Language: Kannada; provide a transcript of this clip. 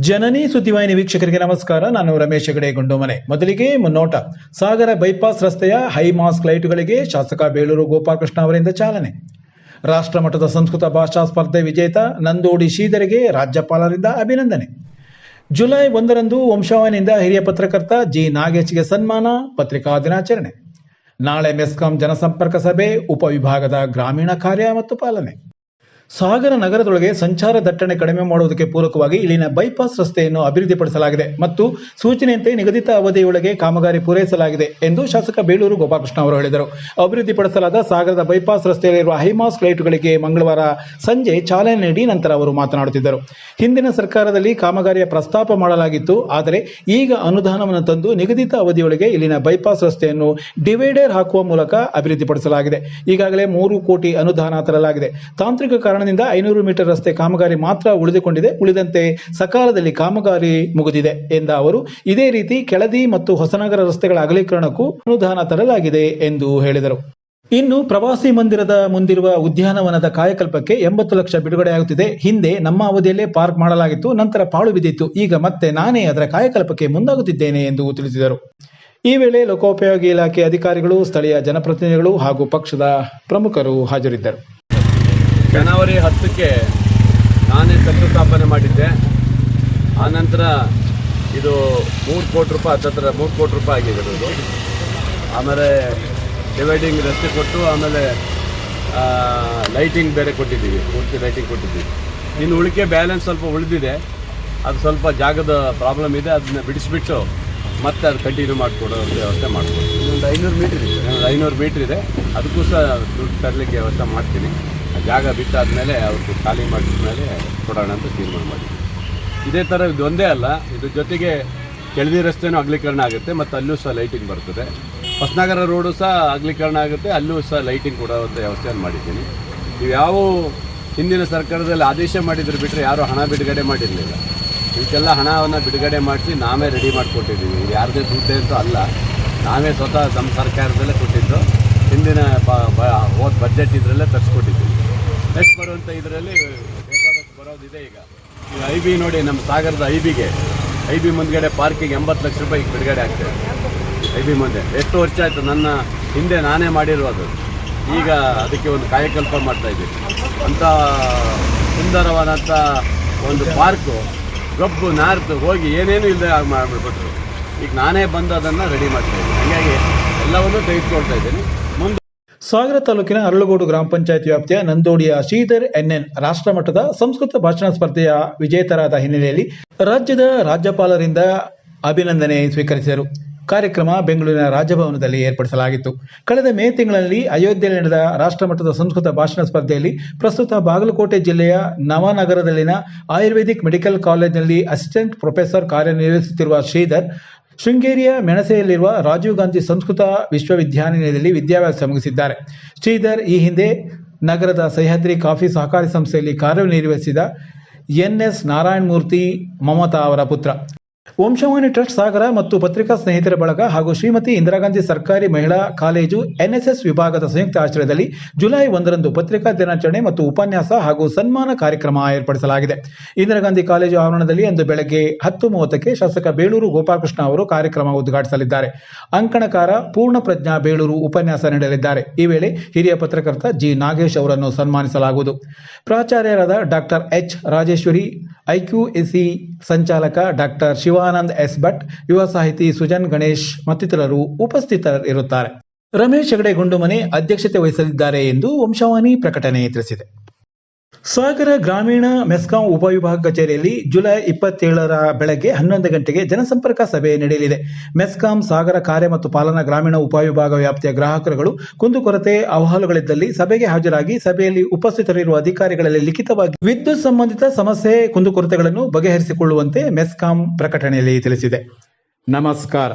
ಜನನಿ ಸುದ್ದಿವಾಹಿನಿ ವೀಕ್ಷಕರಿಗೆ ನಮಸ್ಕಾರ. ನಾನು ರಮೇಶ್ ಹೆಗಡೆ, ಗುಂಡುಮನೆ. ಮೊದಲಿಗೆ ಮುನ್ನೋಟ. ಸಾಗರ ಬೈಪಾಸ್ ರಸ್ತೆಯ ಹೈ ಮಾಸ್ಕ್ ಲೈಟುಗಳಿಗೆ ಶಾಸಕ ಬೇಳೂರು ಗೋಪಾಲಕೃಷ್ಣ ಅವರಿಂದ ಚಾಲನೆ. ರಾಷ್ಟ್ರಮಟ್ಟದ ಸಂಸ್ಕೃತ ಭಾಷಾ ಸ್ಪರ್ಧೆ ವಿಜೇತ ನಂದೋಡಿ ಶ್ರೀಧರಿಗೆ ರಾಜ್ಯಪಾಲರಿಂದ ಅಭಿನಂದನೆ. ಜುಲೈ ಒಂದರಂದು ವಂಶವಾಹಿನಿಯಿಂದ ಹಿರಿಯ ಪತ್ರಕರ್ತ ಜಿ ನಾಗೇಶ್ಗೆ ಸನ್ಮಾನ, ಪತ್ರಿಕಾ ದಿನಾಚರಣೆ. ನಾಳೆ ಮೆಸ್ಕಾಂ ಜನಸಂಪರ್ಕ ಸಭೆ, ಉಪವಿಭಾಗದ ಗ್ರಾಮೀಣ ಕಾರ್ಯ ಮತ್ತು ಪಾಲನೆ. ಸಾಗರ ನಗರದೊಳಗೆ ಸಂಚಾರ ದಟ್ಟಣೆ ಕಡಿಮೆ ಮಾಡುವುದಕ್ಕೆ ಪೂರಕವಾಗಿ ಇಲ್ಲಿನ ಬೈಪಾಸ್ ರಸ್ತೆಯನ್ನು ಅಭಿವೃದ್ಧಿಪಡಿಸಲಾಗಿದೆ ಮತ್ತು ಸೂಚನೆಯಂತೆ ನಿಗದಿತ ಅವಧಿಯೊಳಗೆ ಕಾಮಗಾರಿ ಪೂರೈಸಲಾಗಿದೆ ಎಂದು ಶಾಸಕ ಬೇಳೂರು ಗೋಪಾಲಕೃಷ್ಣ ಅವರು ಹೇಳಿದರು. ಅಭಿವೃದ್ಧಿಪಡಿಸಲಾದ ಸಾಗರದ ಬೈಪಾಸ್ ರಸ್ತೆಯಲ್ಲಿರುವ ಹೈಮಾಸ್ ಲೈಟ್ಗಳಿಗೆ ಮಂಗಳವಾರ ಸಂಜೆ ಚಾಲನೆ ನೀಡಿ ನಂತರ ಅವರು ಮಾತನಾಡುತ್ತಿದ್ದರು. ಹಿಂದಿನ ಸರ್ಕಾರದಲ್ಲಿ ಕಾಮಗಾರಿಯ ಪ್ರಸ್ತಾಪ ಮಾಡಲಾಗಿತ್ತು, ಆದರೆ ಈಗ ಅನುದಾನವನ್ನು ತಂದು ನಿಗದಿತ ಅವಧಿಯೊಳಗೆ ಇಲ್ಲಿನ ಬೈಪಾಸ್ ರಸ್ತೆಯನ್ನು ಡಿವೈಡರ್ ಹಾಕುವ ಮೂಲಕ ಅಭಿವೃದ್ಧಿಪಡಿಸಲಾಗಿದೆ. ಈಗಾಗಲೇ ಮೂರು ಕೋಟಿ ಅನುದಾನ ತರಲಾಗಿದೆ. ತಾಂತ್ರಿಕ ಕಾರಣದಿಂದ ಐನೂರು ಮೀಟರ್ ರಸ್ತೆ ಕಾಮಗಾರಿ ಮಾತ್ರ ಉಳಿದುಕೊಂಡಿದೆ. ಉಳಿದಂತೆ ಸಕಾಲದಲ್ಲಿ ಕಾಮಗಾರಿ ಮುಗಿದಿದೆ ಎಂದ ಅವರು, ಇದೇ ರೀತಿ ಕೆಳದಿ ಮತ್ತು ಹೊಸನಗರ ರಸ್ತೆಗಳ ಅಗಲೀಕರಣಕ್ಕೂ ಅನುದಾನ ತರಲಾಗಿದೆ ಎಂದು ಹೇಳಿದರು. ಇನ್ನು ಪ್ರವಾಸಿ ಮಂದಿರದ ಮುಂದಿರುವ ಉದ್ಯಾನವನದ ಕಾಯಕಲ್ಪಕ್ಕೆ ಎಂಬತ್ತು ಲಕ್ಷ ಬಿಡುಗಡೆಯಾಗುತ್ತಿದೆ ಹಿಂದೆ ನಮ್ಮ ಅವಧಿಯಲ್ಲೇ ಪಾರ್ಕ್ ಮಾಡಲಾಗಿತ್ತು, ನಂತರ ಪಾಳು ಬಿದ್ದಿತ್ತು. ಈಗ ಮತ್ತೆ ನಾನೇ ಅದರ ಕಾಯಕಲ್ಪಕ್ಕೆ ಮುಂದಾಗುತ್ತಿದ್ದೇನೆ ಎಂದು ತಿಳಿಸಿದರು. ಈ ವೇಳೆ ಲೋಕೋಪಯೋಗಿ ಇಲಾಖೆ ಅಧಿಕಾರಿಗಳು, ಸ್ಥಳೀಯ ಜನಪ್ರತಿನಿಧಿಗಳು ಹಾಗೂ ಪಕ್ಷದ ಪ್ರಮುಖರು ಹಾಜರಿದ್ದರು. ಜನವರಿ ಹತ್ತಕ್ಕೆ ನಾನೇ ಶಂಕುಸ್ಥಾಪನೆ ಮಾಡಿದ್ದೆ. ಆನಂತರ ಇದು ಮೂರು ಕೋಟಿ ರೂಪಾಯಿ, ಹತ್ತತ್ರ ಮೂರು ಕೋಟಿ ರೂಪಾಯಿ ಆಗಿದೆ ಇದು ಆಮೇಲೆ ಡಿವೈಡಿಂಗ್ ರಸ್ತೆ ಕೊಟ್ಟು, ಆಮೇಲೆ ಲೈಟಿಂಗ್ ಬೇರೆ ಕೊಟ್ಟಿದ್ದೀವಿ, ಪೂರ್ತಿ ಲೈಟಿಂಗ್ ಕೊಟ್ಟಿದ್ದೀವಿ. ಇನ್ನು ಉಳಿಕೆ ಬ್ಯಾಲೆನ್ಸ್ ಸ್ವಲ್ಪ ಉಳಿದಿದೆ. ಅದು ಸ್ವಲ್ಪ ಜಾಗದ ಪ್ರಾಬ್ಲಮ್ ಇದೆ, ಅದನ್ನ ಬಿಡಿಸ್ಬಿಟ್ಟು ಮತ್ತೆ ಅದು ಕಂಟಿನ್ಯೂ ಮಾಡಿಕೊಡೋ ವ್ಯವಸ್ಥೆ ಮಾಡ್ಕೊಡ್ತೀನಿ ಇನ್ನೊಂದು ಐನೂರು ಮೀಟ್ರ್ ಇದೆ. ಒಂದು ಐನೂರು ಮೀಟ್ರ್ ಇದೆ. ಅದಕ್ಕೂ ಸಹ ದುಡ್ಡು ತರಲಿಕ್ಕೆ ವ್ಯವಸ್ಥೆ ಮಾಡ್ತೀನಿ. ಆ ಜಾಗ ಬಿಟ್ಟಾದ್ಮೇಲೆ ಅವ್ರಿಗೆ ಖಾಲಿ ಮಾಡಿದ ಮೇಲೆ ಕೊಡೋಣ ಅಂತ ತೀರ್ಮಾನ ಮಾಡಿದ್ದೀನಿ ಇದೇ ಥರ ಇದು ಒಂದೇ ಅಲ್ಲ ಇದ್ರ ಜೊತೆಗೆ ಕೆಳದಿ ರಸ್ತೆನೂ ಅಗಲೀಕರಣ ಆಗುತ್ತೆ ಮತ್ತು ಅಲ್ಲೂ ಸಹ ಲೈಟಿಂಗ್ ಬರ್ತದೆ. ಹೊಸನಗರ ರೋಡು ಸಹ ಅಗಲೀಕರಣ ಆಗುತ್ತೆ, ಅಲ್ಲೂ ಸಹ ಲೈಟಿಂಗ್ ಕೊಡುವಂಥ ವ್ಯವಸ್ಥೆಯನ್ನು ಮಾಡಿದ್ದೀನಿ. ನೀವು ಯಾವ ಹಿಂದಿನ ಸರ್ಕಾರದಲ್ಲಿ ಆದೇಶ ಮಾಡಿದ್ರು ಬಿಟ್ಟರೆ ಯಾರೂ ಹಣ ಬಿಡುಗಡೆ ಮಾಡಿರಲಿಲ್ಲ. ಇದಕ್ಕೆಲ್ಲ ಹಣವನ್ನು ಬಿಡುಗಡೆ ಮಾಡಿಸಿ ನಾವೇ ರೆಡಿ ಮಾಡಿಕೊಟ್ಟಿದ್ದೀವಿ. ಯಾರದೇ ದುಡ್ಡೆ ಅಂತೂ ಅಲ್ಲ. ನಾವೇ ಸ್ವತಃ ನಮ್ಮ ಸರ್ಕಾರದಲ್ಲೇ ಕೊಟ್ಟಿದ್ದು. ಹಿಂದಿನ ಹೋದ ಬಜೆಟ್ ಇದರಲ್ಲೇ ತರಿಸ್ಕೊಟ್ಟಿದ್ದೀವಿ. ನೆಕ್ಸ್ಟ್ ಬರುವಂಥ ಇದರಲ್ಲಿ ಬೇಕಾದಷ್ಟು ಬರೋದಿದೆ ಈಗ. ಈಗ ಐ ಬಿ ನೋಡಿ, ನಮ್ಮ ಸಾಗರದ ಐ ಬಿಗೆ ಐ ಬಿ ಮುಂದ್ಗಡೆ ಪಾರ್ಕಿಗೆ ಎಂಬತ್ತು ಲಕ್ಷ ರೂಪಾಯಿ ಬಿಡುಗಡೆ ಆಗ್ತದೆ ಐ ಬಿ ಮುಂದೆ. ಎಷ್ಟು ವರ್ಷ ಆಯಿತು? ನನ್ನ ಹಿಂದೆ ನಾನೇ ಮಾಡಿರೋದು ಈಗ ಅದಕ್ಕೆ ಒಂದು ಕಾಯಕಲ್ಪ ಮಾಡ್ತಾ ಇದ್ದೀವಿ. ಅಂಥ ಸುಂದರವಾದಂಥ ಒಂದು ಪಾರ್ಕು, ಗಬ್ಬು, ನಾರ್ದು ಹೋಗಿ ಏನೇನು ಇಲ್ಲದೆ ಮಾಡಿಬಿಟ್ರು ಈಗ ನಾನೇ ಬಂದು ಅದನ್ನು ರೆಡಿ ಮಾಡ್ತಾ ಇದ್ದೀನಿ ಹಾಗಾಗಿ ಎಲ್ಲವನ್ನೂ ತೆಗೆದುಕೊಳ್ತಾ ಇದ್ದೀನಿ. ಮುಂದೆ ಸಾಗರ ತಾಲೂಕಿನ ಅರಳುಗೋಡು ಗ್ರಾಮ ಪಂಚಾಯತ್ ವ್ಯಾಪ್ತಿಯ ನಂದೋಡಿಯ ಶ್ರೀಧರ್ ಎನ್ಎನ್ ರಾಷ್ಟ್ರ ಮಟ್ಟದ ಸಂಸ್ಕೃತ ಭಾಷಣ ಸ್ಪರ್ಧೆಯ ವಿಜೇತರಾದ ಹಿನ್ನೆಲೆಯಲ್ಲಿ ರಾಜ್ಯದ ರಾಜ್ಯಪಾಲರಿಂದ ಅಭಿನಂದನೆ ಸ್ವೀಕರಿಸಿದರು. ಕಾರ್ಯಕ್ರಮ ಬೆಂಗಳೂರಿನ ರಾಜಭವನದಲ್ಲಿ ಏರ್ಪಡಿಸಲಾಗಿತ್ತು. ಕಳೆದ ಮೇ ತಿಂಗಳಲ್ಲಿ ಅಯೋಧ್ಯೆಯಲ್ಲಿ ನಡೆದ ರಾಷ್ಟ್ರಮಟ್ಟದ ಸಂಸ್ಕೃತ ಭಾಷಣ ಸ್ಪರ್ಧೆಯಲ್ಲಿ ಪ್ರಸ್ತುತ ಬಾಗಲಕೋಟೆ ಜಿಲ್ಲೆಯ ನವನಗರದಲ್ಲಿನ ಆಯುರ್ವೇದಿಕ್ ಮೆಡಿಕಲ್ ಕಾಲೇಜಿನಲ್ಲಿ ಅಸಿಸ್ಟೆಂಟ್ ಪ್ರೊಫೆಸರ್ ಕಾರ್ಯನಿರ್ವಹಿಸುತ್ತಿರುವ ಶ್ರೀಧರ್ ಶೃಂಗೇರಿಯ ಮೆಣಸೆಯಲ್ಲಿರುವ ರಾಜೀವ್ ಗಾಂಧಿ ಸಂಸ್ಕೃತ ವಿಶ್ವವಿದ್ಯಾನಿಲಯದಲ್ಲಿ ವಿದ್ಯಾಭ್ಯಾಸ ಮುಗಿಸಿದ್ದಾರೆ. ಶ್ರೀಧರ್ ಈ ಹಿಂದೆ ನಗರದ ಸಹ್ಯಾದ್ರಿ ಕಾಫಿ ಸಹಕಾರಿ ಸಂಸ್ಥೆಯಲ್ಲಿ ಕಾರ್ಯನಿರ್ವಹಿಸಿದ ಎನ್ಎಸ್ ನಾರಾಯಣಮೂರ್ತಿ ಮಮತಾ ಅವರ ಪುತ್ರ. ವಂಶವಾಣಿ ಟ್ರಸ್ಟ್ ಸಾಗರ ಮತ್ತು ಪತ್ರಿಕಾ ಸ್ನೇಹಿತರ ಬಳಗ ಹಾಗೂ ಶ್ರೀಮತಿ ಇಂದಿರಾ ಗಾಂಧಿ ಸರ್ಕಾರಿ ಮಹಿಳಾ ಕಾಲೇಜು ಎನ್ಎಸ್ಎಸ್ ವಿಭಾಗದ ಸಂಯುಕ್ತ ಆಶ್ರಯದಲ್ಲಿ ಜುಲೈ ಒಂದರಂದು ಪತ್ರಿಕಾ ದಿನಾಚರಣೆ ಮತ್ತು ಉಪನ್ಯಾಸ ಹಾಗೂ ಸನ್ಮಾನ ಕಾರ್ಯಕ್ರಮ ಏರ್ಪಡಿಸಲಾಗಿದೆ. ಇಂದಿರಾ ಗಾಂಧಿ ಕಾಲೇಜು ಆವರಣದಲ್ಲಿ ಅಂದು ಬೆಳಗ್ಗೆ ಹತ್ತು ಮೂವತ್ತಕ್ಕೆ ಶಾಸಕ ಬೇಳೂರು ಗೋಪಾಲಕೃಷ್ಣ ಅವರು ಕಾರ್ಯಕ್ರಮ ಉದ್ಘಾಟಿಸಲಿದ್ದಾರೆ. ಅಂಕಣಕಾರ ಪೂರ್ಣ ಪ್ರಜ್ಞಾ ಬೇಳೂರು ಉಪನ್ಯಾಸ ನೀಡಲಿದ್ದಾರೆ. ಈ ವೇಳೆ ಹಿರಿಯ ಪತ್ರಕರ್ತ ಜಿ ನಾಗೇಶ್ ಅವರನ್ನು ಸನ್ಮಾನಿಸಲಾಗುವುದು. ಪ್ರಾಚಾರ್ಯರಾದ ಡಾಕ್ಟರ್ ಎಚ್ ರಾಜೇಶ್ವರಿ ಐಕ್ಯೂಎಸಿ ಸಂಚಾಲಕ ಡಾಕ್ಟರ್ ಶಿವಾನಂದ್ ಎಸ್ ಭಟ್, ಯುವ ಸಾಹಿತಿ ಸುಜನ್ ಗಣೇಶ್ ಮತ್ತಿತರರು ಉಪಸ್ಥಿತರಿರುತ್ತಾರೆ. ರಮೇಶ್ ಹೆಗಡೆ ಗುಂಡುಮನೆ ಅಧ್ಯಕ್ಷತೆ ವಹಿಸಲಿದ್ದಾರೆ ಎಂದು ವಂಶವಾಣಿ ಪ್ರಕಟಣೆ ತಿಳಿಸಿದೆ. ಸಾಗರ ಗ್ರಾಮೀಣ ಮೆಸ್ಕಾಂ ಉಪವಿಭಾಗ ಕಚೇರಿಯಲ್ಲಿ ಜುಲೈ ಇಪ್ಪತ್ತೇಳರ ಬೆಳಗ್ಗೆ ಹನ್ನೊಂದು ಗಂಟೆಗೆ ಜನಸಂಪರ್ಕ ಸಭೆ ನಡೆಯಲಿದೆ. ಮೆಸ್ಕಾಂ ಸಾಗರ ಕಾರ್ಯ ಮತ್ತು ಪಾಲನಾ ಗ್ರಾಮೀಣ ಉಪವಿಭಾಗ ವ್ಯಾಪ್ತಿಯ ಗ್ರಾಹಕರುಗಳು ಕುಂದುಕೊರತೆ ಅಹವಾಲುಗಳಿದ್ದಲ್ಲಿ ಸಭೆಗೆ ಹಾಜರಾಗಿ ಸಭೆಯಲ್ಲಿ ಉಪಸ್ಥಿತರಿರುವ ಅಧಿಕಾರಿಗಳಲ್ಲಿ ಲಿಖಿತವಾಗಿ ವಿದ್ಯುತ್ ಸಂಬಂಧಿತ ಸಮಸ್ಯೆ ಕುಂದುಕೊರತೆಗಳನ್ನು ಬಗೆಹರಿಸಿಕೊಳ್ಳುವಂತೆ ಮೆಸ್ಕಾಂ ಪ್ರಕಟಣೆಯಲ್ಲಿ ತಿಳಿಸಿದೆ. ನಮಸ್ಕಾರ.